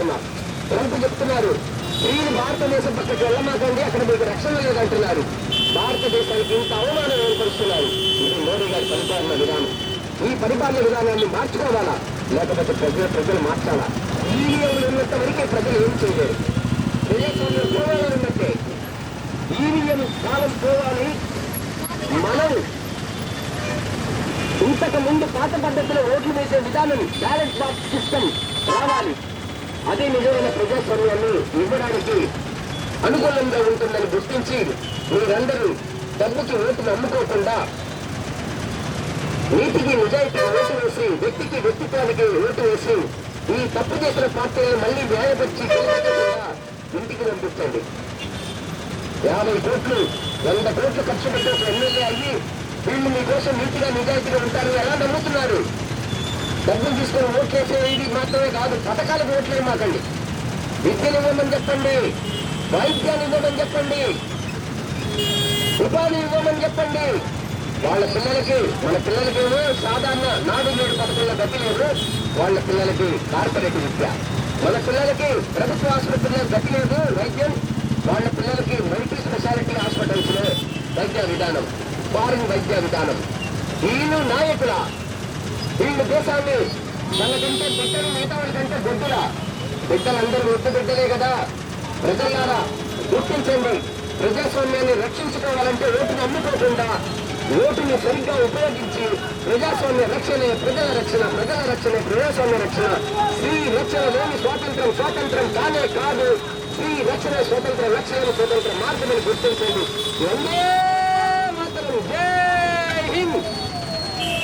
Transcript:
మాట్లాడుతున్నారు. ఎందుకు చెప్తున్నారు స్త్రీలు భారతదేశం పక్కకి వెళ్ళమాకండి అక్కడ మీకు రక్షణ లేదంటున్నారు భారతదేశానికి ఇంత అవమానం ఏర్పరుస్తున్నారు. ఇది మోడీ గారి పరిపాలన విధానం. ఈ పరిపాలన విధానాన్ని మార్చుకోవాలా? లేకపోతే ప్రజలు ప్రజలు మార్చాలా? ఈవీఎంలు ఉన్నంత వరకే ప్రజలు ఏం చేయలేరు. ప్రజాస్వామ్యం పోవాలన్నట్టే ఈవీఎం కాలం పోవాలి. మనం ఇంతకు ముందు పాత పద్ధతిలో ఓట్లు వేసే విధానం బ్యాలెట్ బాక్స్ సిస్టమ్ రావాలి. అదే నిజమైన ప్రజాస్వామ్యాన్ని ఇవ్వడానికి అనుకూలంగా ఉంటుందని గుర్తించి మీరందరూ డబ్బుకి ఓటును అమ్ముకోకుండా నీతికి నిజాయితీ ఓటు వేసి వ్యక్తికి వ్యక్తిత్వానికి ఓటు వేసి ఈ తప్పు చేసిన పార్టీలను మళ్ళీ న్యాయపరిచి ఇంటికి పంపించండి. యాభై కోట్లు వంద కోట్లు ఖర్చు పెట్టేసి ఎమ్మెల్యే అయ్యి వీళ్ళు మీకోసం నీతిగా నిజాయితీగా ఉంటారు. ఎలా నమ్ముతున్నారు? డబ్బులు తీసుకొని ఓట్లేసే ఇది మాత్రమే కాదు పథకాలకు ఓట్లే మాకండి. విద్యను ఇవ్వమని చెప్పండి వైద్యాన్ని ఇవ్వమని చెప్పండి ఉపాధి ఇవ్వమని చెప్పండి. వాళ్ళ పిల్లలకి మన పిల్లలకేమో సాధారణ నాడు నేడు పథకంలో గతి లేదు. వాళ్ళ పిల్లలకి కార్పొరేట్ విద్య. మన పిల్లలకి ప్రభుత్వ ఆసుపత్రిలో గతి లేదు వైద్యం. వాళ్ళ పిల్లలకి మల్టీ స్పెషాలిటీ హాస్పిటల్స్లో వైద్య విధానం ఫారిన్ వైద్య విధానం. వీళ్ళు నాయకుల. వీళ్ళు దేశాన్ని తనకంటే బిడ్డలు మిగతా వాళ్ళకంటే గొడ్డులా బిడ్డలందరూ ఒట్టు బిడ్డలే కదా. ప్రజలారా గుర్తించండి. ప్రజాస్వామ్యాన్ని రక్షించుకోవాలంటే ఓటును అమ్ముకోకుండా ఓటుని సరిగ్గా ఉపయోగించి ప్రజాస్వామ్య రక్షణే ప్రజల రక్షణ ప్రజల రక్షణ ప్రజాస్వామ్య రక్షణ. స్త్రీ రక్షణలోని స్వాతంత్రం స్వాతంత్రం కానే కాదు. స్త్రీ రక్షణ స్వతంత్ర రక్షణ స్వతంత్ర మార్గమని గుర్తించండి. వందే